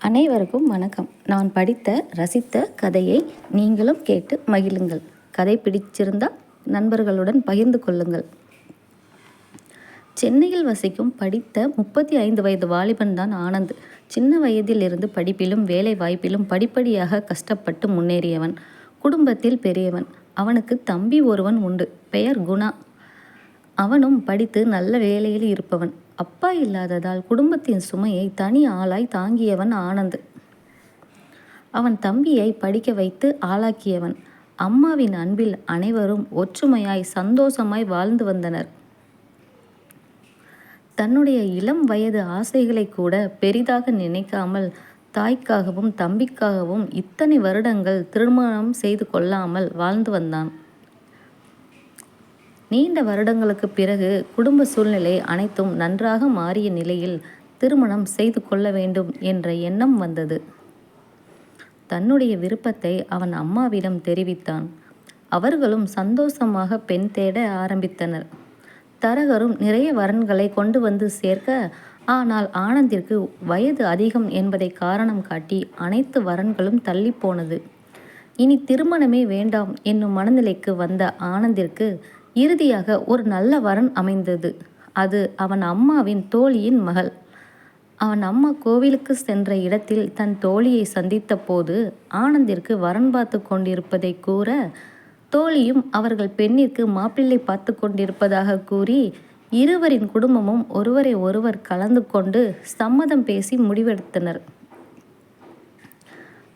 அனைவருக்கும் வணக்கம். நான் படித்த ரசித்த கதையை நீங்களும் கேட்டு மகிழுங்கள். கதை பிடிச்சிருந்தால் நண்பர்களுடன் பகிர்ந்து கொள்ளுங்கள். சென்னையில் வசிக்கும் படித்த முப்பத்தி ஐந்து வயது வாலிபன் தான் ஆனந்த். சின்ன வயதிலிருந்து படிப்பிலும் வேலை வாய்ப்பிலும் படிப்படியாக கஷ்டப்பட்டு முன்னேறியவன். குடும்பத்தில் பெரியவன். அவனுக்கு தம்பி ஒருவன் உண்டு. பெயர் குணா. அவனும் படித்து நல்ல வேலையில் இருப்பவன். அப்பா இல்லாததால் குடும்பத்தின் சுமையை தனி ஆளாய் தாங்கியவன் ஆனந்த். அவன் தம்பியை படிக்க வைத்து ஆளாக்கியவன். அம்மாவின் அன்பில் அனைவரும் ஒற்றுமையாய் சந்தோஷமாய் வாழ்ந்து வந்தனர். தன்னுடைய இளம் வயது ஆசைகளை கூட பெரிதாக நினைக்காமல் தாய்க்காகவும் தம்பிக்காகவும் இத்தனை வருடங்கள் திருமணம் செய்து கொள்ளாமல் வாழ்ந்து வந்தான். நீண்ட வருடங்களுக்கு பிறகு குடும்ப சூழ்நிலை அனைத்தும் நன்றாக மாறிய நிலையில் திருமணம் செய்து கொள்ள வேண்டும் என்ற எண்ணம் வந்தது. தன்னுடைய விருப்பத்தை அவன் அம்மாவிடம் தெரிவித்தான். அவர்களும் சந்தோஷமாக பெண் தேட ஆரம்பித்தனர். தரகரும் நிறைய வரன்களை கொண்டு வந்து சேர்க்க ஆனால் ஆனந்திற்கு வயது அதிகம் என்பதை காரணம் காட்டி அனைத்து வரன்களும் தள்ளி போனது. இனி திருமணமே வேண்டாம் என்னும் மனநிலைக்கு வந்த ஆனந்திற்கு இறுதியாக ஒரு நல்ல வரன் அமைந்தது. அது அவன் அம்மாவின் தோழியின் மகள். அவன் அம்மா கோவிலுக்கு சென்ற இடத்தில் தன் தோழியை சந்தித்த போது ஆனந்திற்கு வரன் பார்த்து கொண்டிருப்பதை கூற தோழியும் அவர்கள் பெண்ணிற்கு மாப்பிள்ளை பார்த்து கொண்டிருப்பதாக கூறி இருவரின் குடும்பமும் ஒருவரை ஒருவர் கலந்து கொண்டு சம்மதம் பேசி முடிவெடுத்தனர்.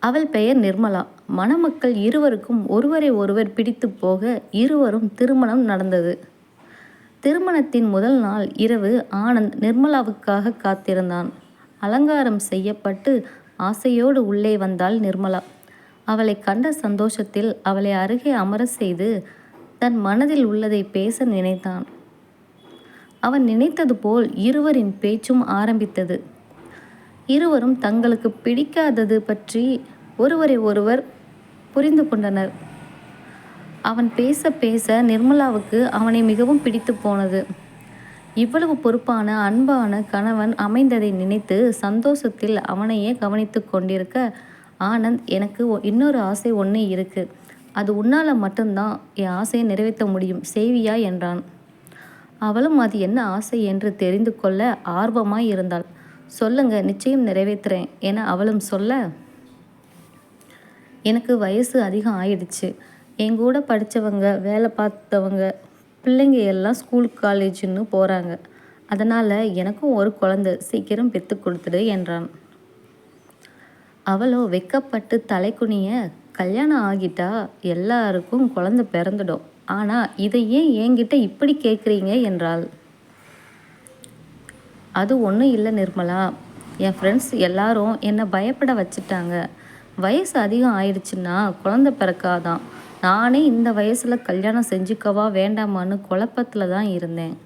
அவள் பெயர் நிர்மலா. மணமக்கள் இருவருக்கும் ஒருவரை ஒருவர் பிடித்து போக இருவரும் திருமணம் நடந்தது. திருமணத்தின் முதல் நாள் இரவு ஆனந்த் நிர்மலாவுக்காக காத்திருந்தான். அலங்காரம் செய்யப்பட்டு ஆசையோடு உள்ளே வந்தாள் நிர்மலா. அவளை கண்ட சந்தோஷத்தில் அவளை அருகே அமர செய்து தன் மனதில் உள்ளதை பேச நினைத்தான். அவன் நினைத்தது போல் இருவரின் பேச்சும் ஆரம்பித்தது. இருவரும் தங்களுக்கு பிடிக்காதது பற்றி ஒருவரை ஒருவர் புரிந்து கொண்டனர். அவன் பேச பேச நிர்மலாவுக்கு அவனை மிகவும் பிடித்து போனது. இவ்வளவு பொறுப்பான அன்பான கணவன் அமைந்ததை நினைத்து சந்தோஷத்தில் அவனையே கவனித்து கொண்டிருக்க ஆனந்த் எனக்கு இன்னொரு ஆசை ஒன்று இருக்கு. அது உன்னால் மட்டும்தான் என் ஆசையை நிறைவேற்ற முடியும். செய்வியா? என்றான். அவளும் அது என்ன ஆசை? என்று தெரிந்து கொள்ள ஆர்வமாய் இருந்தாள். சொல்லுங்க நிச்சயம் நிறைவேற்றுறேன். என அவளும் சொல்ல எனக்கு வயசு அதிகம் ஆயிடுச்சு. என் கூட படித்தவங்க வேலை பார்த்தவங்க பிள்ளைங்க எல்லாம் ஸ்கூல் காலேஜுன்னு போகிறாங்க அதனால் எனக்கும் ஒரு குழந்த சீக்கிரம் பெற்று கொடுத்துடு என்றான். அவளோ வெக்கப்பட்டு தலைக்குனிய கல்யாணம் ஆகிட்டா எல்லாருக்கும் குழந்த பிறந்துடும். ஆனால் இதை ஏன் என்கிட்ட இப்படி கேட்குறீங்க? என்றாள். அது ஒன்றும் இல்லை நிர்மலா. என் ஃப்ரெண்ட்ஸ் எல்லாரும் என்னை பயப்பட வச்சுட்டாங்க. வயசு அதிகம் ஆயிடுச்சுன்னா குழந்த பிறக்காதான். நானே இந்த வயசில் கல்யாணம் செஞ்சுக்கவா வேண்டாமான்னு குழப்பத்தில் தான் இருந்தேன்.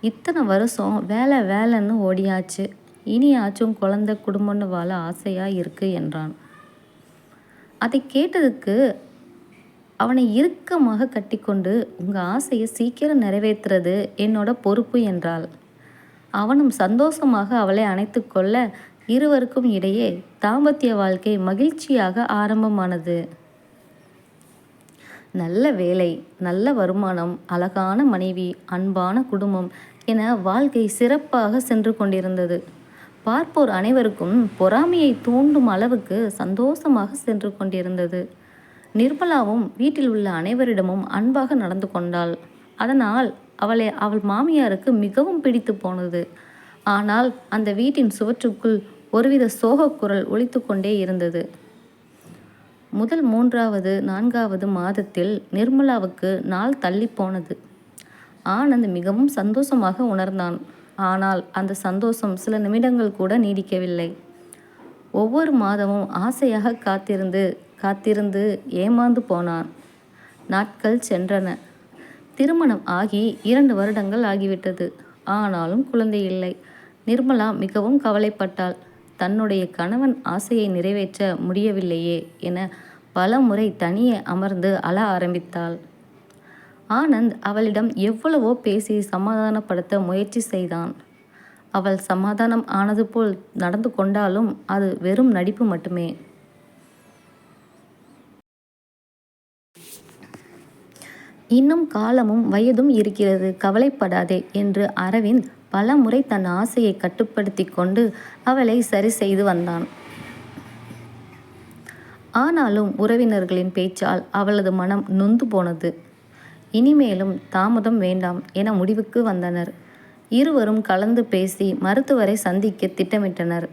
இத்தனை வருஷம் வேலை வேலைன்னு ஓடியாச்சு. இனியாச்சும் குழந்த குடும்பம்னு வாழ ஆசையாக இருக்கு என்றான். அதை கேட்டதுக்கு அவனை இறுக்கமாக கட்டிக்கொண்டு உங்கள் ஆசையை சீக்கிரம் நிறைவேற்றுறது என்னோட பொறுப்பு என்றாள். அவனும் சந்தோஷமாக அவளை அணைத்து கொள்ள இருவருக்கும் இடையே தாம்பத்திய வாழ்க்கை மகிழ்ச்சியாக ஆரம்பமானது. நல்ல வேலை நல்ல வருமானம் அழகான மனைவி அன்பான குடும்பம் என வாழ்க்கை சிறப்பாக சென்று கொண்டிருந்தது. பார்ப்போர் அனைவருக்கும் பொறாமையை தூண்டும் அளவுக்கு சந்தோஷமாக சென்று கொண்டிருந்தது. நிர்மலாவும் வீட்டில் உள்ள அனைவரிடமும் அன்பாக நடந்து கொண்டாள். அதனால் அவளை அவள் மாமியாருக்கு மிகவும் பிடித்து போனது. ஆனால் அந்த வீட்டின் சுவற்றுக்குள் ஒருவித சோகக்குரல் ஒழித்து கொண்டே இருந்தது. முதல் மூன்றாவது நான்காவது மாதத்தில் நிர்மலாவுக்கு நாள் தள்ளி போனது. ஆனந்த் மிகவும் சந்தோஷமாக உணர்ந்தான். ஆனால் அந்த சந்தோஷம் சில நிமிடங்கள் கூட நீடிக்கவில்லை. ஒவ்வொரு மாதமும் ஆசையாக காத்திருந்து காத்திருந்து ஏமாந்து போனான். நாட்கள் சென்றன. திருமணம் ஆகி இரண்டு வருடங்கள் ஆகிவிட்டது. ஆனாலும் குழந்தை இல்லை. நிர்மலா மிகவும் கவலைப்பட்டாள். தன்னுடைய கணவன் ஆசையை நிறைவேற்ற முடியவில்லையே என பல முறை தனியே அமர்ந்து அழ ஆரம்பித்தாள். ஆனந்த் அவளிடம் எவ்வளவோ பேசி சமாதானப்படுத்த முயற்சி செய்தான். அவள் சமாதானம் ஆனது போல் நடந்து கொண்டாலும் அது வெறும் நடிப்பு மட்டுமே. இன்னும் காலமும் வயதும் இருக்கிறது. கவலைப்படாதே என்று அரவிந்த் பல முறை தன் ஆசையை கட்டுப்படுத்தி கொண்டு அவளை சரி செய்து வந்தான். ஆனாலும் உறவினர்களின் பேச்சால் அவளது மனம் நொந்து போனது. இனிமேலும் தாமதம் வேண்டாம் என முடிவுக்கு வந்தனர். இருவரும் கலந்து பேசி மருத்துவரை சந்திக்க திட்டமிட்டனர்.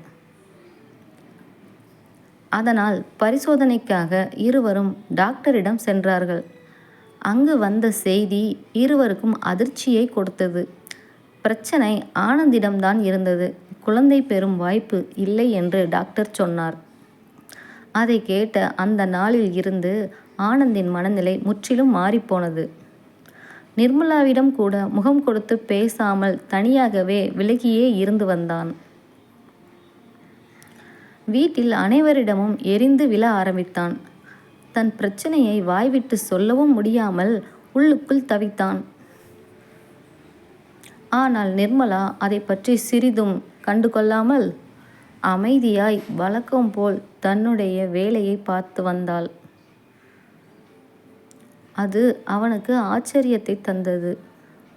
அதனால் பரிசோதனைக்காக இருவரும் டாக்டரிடம் சென்றார்கள். அங்கு வந்த செய்தி இருவருக்கும் அதிர்ச்சியை கொடுத்தது. பிரச்சனை ஆனந்திடம்தான் இருந்தது. குழந்தை பெறும் வாய்ப்பு இல்லை என்று டாக்டர் சொன்னார். அதை கேட்ட அந்த நாளில் இருந்து ஆனந்தின் மனநிலை முற்றிலும் மாறிப்போனது. நிர்மலாவிடம் கூட முகம் கொடுத்து பேசாமல் தனியாகவே விலகியே இருந்து வந்தான். வீட்டில் அனைவரிடமும் எரிந்து விழ ஆரம்பித்தான். தன் பிரச்சனையை வாய்விட்டு சொல்லவும் முடியாமல் உள்ளுக்குள் தவித்தான். ஆனால் நிர்மலா அதை பற்றி சிறிதும் கண்டுகொள்ளாமல் அமைதியாய் வழக்கம் போல் தன்னுடைய வேலையை பார்த்து வந்தாள். அது அவனுக்கு ஆச்சரியத்தை தந்தது.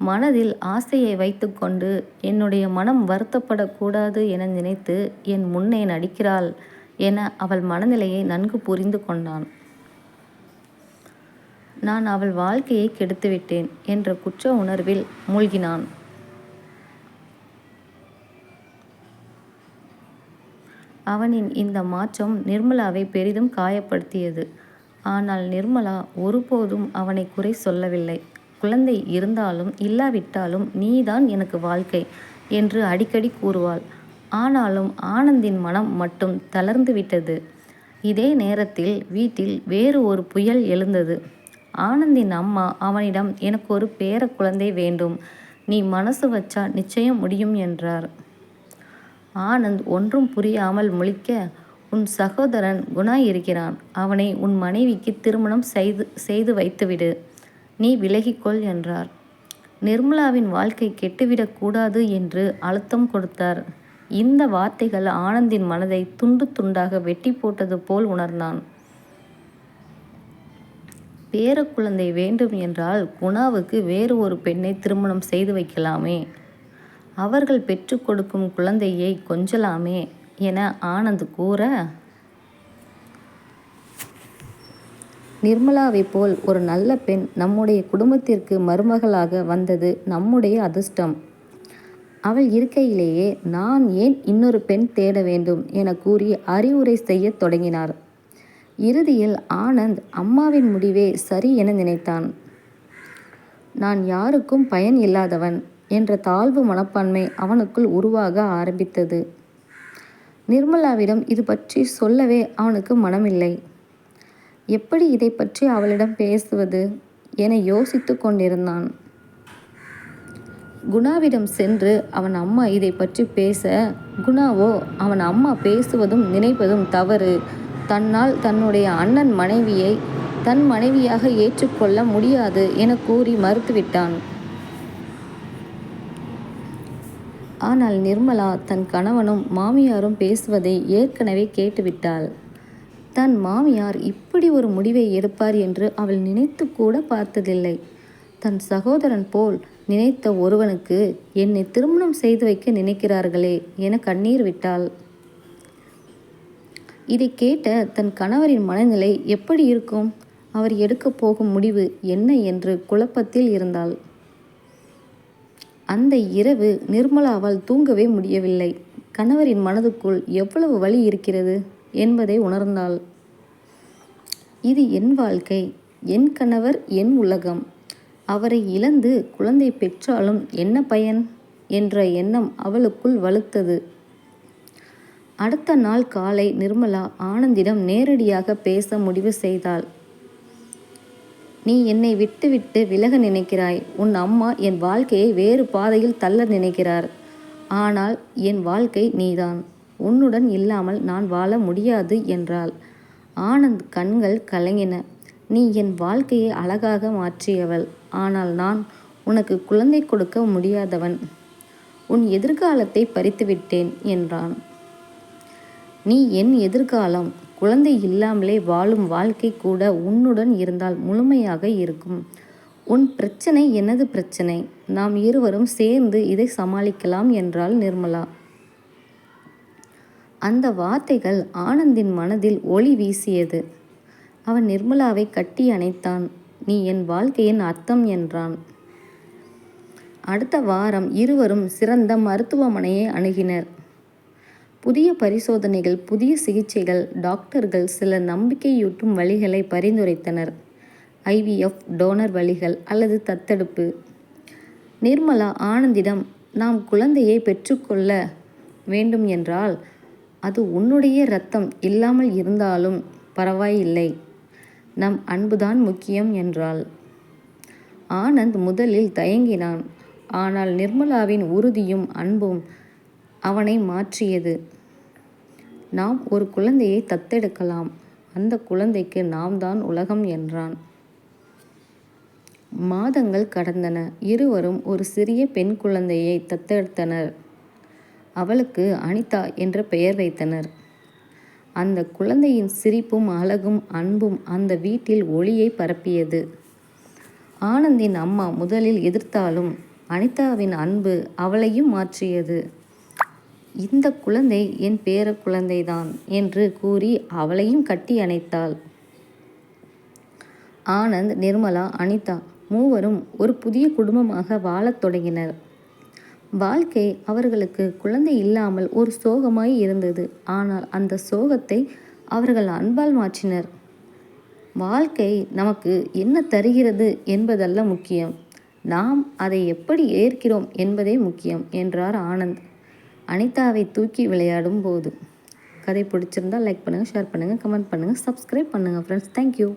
மனதில் ஆசையை வைத்துக்கொண்டு என்னுடைய மனம் வருத்தப்படக்கூடாது என நினைத்து என் முன்னே நடிக்கிறாள் என அவள் மனநிலையை நன்கு புரிந்து கொண்டான். நான் அவள் வாழ்க்கையை கெடுத்துவிட்டேன் என்ற குற்ற உணர்வில் மூழ்கினான். அவனின் இந்த மாற்றம் நிர்மலாவை பெரிதும் காயப்படுத்தியது. ஆனால் நிர்மலா ஒருபோதும் அவனை குறை சொல்லவில்லை. குழந்தை இருந்தாலும் இல்லாவிட்டாலும் நீதான் எனக்கு வாழ்க்கை என்று அடிக்கடி கூறுவாள். ஆனாலும் ஆனந்தின் மனம் மட்டும் தளர்ந்து விட்டது இதே நேரத்தில் வீட்டில் வேறு ஒரு புயல் எழுந்தது. ஆனந்தின் அம்மா அவனிடம் எனக்கு ஒரு பேர குழந்தை வேண்டும். நீ மனசு வச்சா நிச்சயம் முடியும் என்றார். ஆனந்த் ஒன்றும் புரியாமல் முழிக்க உன் சகோதரன் குணா இருக்கிறான் அவனை உன் மனைவிக்கு திருமணம் செய்து செய்து வைத்துவிடு. நீ விலகிக்கொள் என்றார். நிர்மலாவின் வாழ்க்கை கெட்டுவிடக்கூடாது என்று அழுத்தம் கொடுத்தார். இந்த வார்த்தைகள் ஆனந்தின் மனதை துண்டு துண்டாக வெட்டி போட்டது போல் உணர்ந்தான். பேர குழந்தை வேண்டும் என்றால் குணாவுக்கு வேறு ஒரு பெண்ணை திருமணம் செய்து வைக்கலாமே. அவர்கள் பெற்று கொடுக்கும் குழந்தையை கொஞ்சலாமே என ஆனந்த் கூற நிர்மலாவை போல் ஒரு நல்ல பெண் நம்முடைய குடும்பத்திற்கு மருமகளாக வந்தது நம்முடைய அதிர்ஷ்டம். அவள் இருக்கையிலேயே நான் ஏன் இன்னொரு பெண் தேட வேண்டும் என கூறி அறிவுரை செய்யத் தொடங்கினார். இறுதியில் ஆனந்த் அம்மாவின் முடிவே சரி என நினைத்தான். நான் யாருக்கும் பயன் இல்லாதவன் என்ற தாழ்வு மனப்பான்மை அவனுக்குள் உருவாக ஆரம்பித்தது. நிர்மலாவிடம் இது பற்றி சொல்லவே அவனுக்கு மனமில்லை. எப்படி இதை பற்றி அவளிடம் பேசுவது? என யோசித்து கொண்டிருந்தான். குணாவிடம் சென்று அவன் அம்மா இதை பற்றி பேச குணாவோ அவன் அம்மா பேசுவதும் நினைப்பதும் தவறு. தன்னால் தன்னுடைய அண்ணன் மனைவியை தன் மனைவியாக ஏற்றுக்கொள்ள முடியாது என கூறி மறுத்துவிட்டான். ஆனால் நிர்மலா தன் கணவனும் மாமியாரும் பேசுவதை ஏற்கனவே கேட்டுவிட்டாள். தன் மாமியார் இப்படி ஒரு முடிவை எடுப்பார் என்று அவள் நினைத்து கூட பார்த்ததில்லை. தன் சகோதரன் போல் நினைத்த ஒருவனுக்கு என்னை திருமணம் செய்து வைக்க நினைக்கிறார்களே என கண்ணீர் விட்டாள். இதை கேட்ட தன் கணவரின் மனநிலை எப்படி இருக்கும்? அவர் எடுக்கப் போகும் முடிவு என்ன என்று குழப்பத்தில் இருந்தாள். அந்த இரவு நிர்மலாவால் தூங்கவே முடியவில்லை. கணவரின் மனதுக்குள் எவ்வளவு வழி இருக்கிறது என்பதை உணர்ந்தாள். இது என் வாழ்க்கை என் கணவர் என் உலகம். அவரை இழந்து குழந்தை பெற்றாலும் என்ன பயன்? என்ற எண்ணம் அவளுக்குள் வலுத்தது. அடுத்த நாள் காலை நிர்மலா ஆனந்திடம் நேரடியாக பேச முடிவு செய்தாள். நீ என்னை விட்டுவிட்டு விலக நினைக்கிறாய். உன் அம்மா என் வாழ்க்கையை வேறு பாதையில் தள்ள நினைக்கிறார். ஆனால் என் வாழ்க்கை நீதான். உன்னுடன் இல்லாமல் நான் வாழ முடியாது என்றாள். ஆனந்த் கண்கள் கலங்கின. நீ என் வாழ்க்கையை அழகாக மாற்றியவள். ஆனால் நான் உனக்கு குழந்தை கொடுக்க முடியாதவன். உன் எதிர்காலத்தை பறித்துவிட்டேன் என்றான். நீ என் எதிர்காலம். குழந்தை இல்லாமலே வாழும் வாழ்க்கை கூட உன்னுடன் இருந்தால் முழுமையாக இருக்கும். உன் பிரச்சனை எனது பிரச்சனை. நாம் இருவரும் சேர்ந்து இதை சமாளிக்கலாம் என்றாள் நிர்மலா. அந்த வார்த்தைகள் ஆனந்தின் மனதில் ஒளி வீசியது. அவன் நிர்மலாவை கட்டி அணைத்தான். நீ என் வாழ்க்கையின் அர்த்தம் என்றான். அடுத்த வாரம் இருவரும் சிறந்த மருத்துவமனையை அணுகினர். புதிய பரிசோதனைகள் புதிய சிகிச்சைகள் டாக்டர்கள் சில நம்பிக்கையூட்டும் வழிகளை பரிந்துரைத்தனர். ஐவிஎஃப் டோனர் வழிகள் அல்லது தத்தெடுப்பு. நிர்மலா ஆனந்திடம் நாம் குழந்தையை பெற்றுக்கொள்ள வேண்டும் என்றால் அது உன்னுடைய இரத்தம் இல்லாமல் இருந்தாலும் பரவாயில்லை. நம் அன்புதான் முக்கியம் என்றாள். ஆனந்த் முதலில் தயங்கினான். ஆனால் நிர்மலாவின் உறுதியும் அன்பும் அவனை மாற்றியது. நாம் ஒரு குழந்தையை தத்தெடுக்கலாம். அந்த குழந்தைக்கு நாம் தான் உலகம் என்றான். மாதங்கள் கடந்தன. இருவரும் ஒரு சிறிய பெண் குழந்தையை தத்தெடுத்தனர். அவளுக்கு அனிதா என்ற பெயர் வைத்தனர். அந்த குழந்தையின் சிரிப்பும் அழகும் அன்பும் அந்த வீட்டில் ஒளியை பரப்பியது. ஆனந்தின் அம்மா முதலில் எதிர்த்தாலும் அனிதாவின் அன்பு அவளையும் மாற்றியது. இந்த குழந்தை என் பேர குழந்தைதான் என்று கூறி அவளையும் கட்டி அணைத்தாள். ஆனந்த் நிர்மலா அனிதா மூவரும் ஒரு புதிய குடும்பமாக வாழத் தொடங்கினர். வாழ்க்கை அவர்களுக்கு குழந்தை இல்லாமல் ஒரு சோகமாய் இருந்தது. ஆனால் அந்த சோகத்தை அவர்கள் அன்பால் மாற்றினர். வாழ்க்கை நமக்கு என்ன தருகிறது என்பதல்ல முக்கியம். நாம் அதை எப்படி ஏற்கிறோம் என்பதே முக்கியம் என்றார் ஆனந்த். அனிதாவை தூக்கி விளையாடும் போது கதை பிடிச்சிருந்தால் லைக் பண்ணுங்கள் ஷேர் பண்ணுங்கள் கமெண்ட் பண்ணுங்கள் சப்ஸ்கிரைப் பண்ணுங்கள் ஃப்ரெண்ட்ஸ் தேங்க்யூ